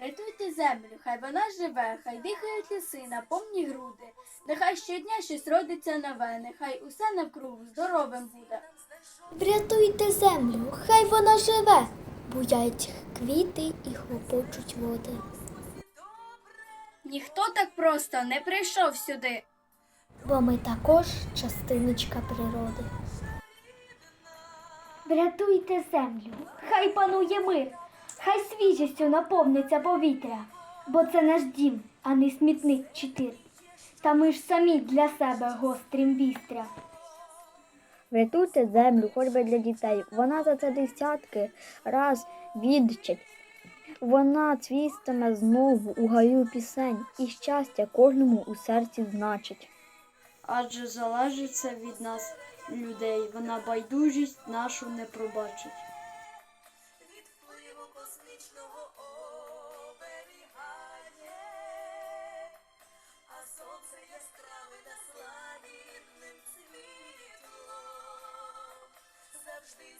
Рятуйте землю, хай вона живе, хай дихають ліси на повні груди. Нехай щодня щось родиться нове, нехай усе навкруг здоровим буде. Врятуйте землю, хай вона живе, буяють квіти і хлопочуть води. Ніхто так просто не прийшов сюди. Бо ми також частиночка природи. Врятуйте землю, хай панує мир, хай свіжістю наповниться повітря, бо це наш дім, а не смітник чи тир. Та ми ж самі для себе гострім вістря. Врятуйте землю, хоч би для дітей. Вона за це десятки раз відчить. Вона цвістиме знову у гаю пісень, і щастя кожному у серці значить. Адже залежить це від нас, людей, вона байдужість нашу не пробачить вічного оберігає, а сонце яскраве та славітним цвітлом завжди.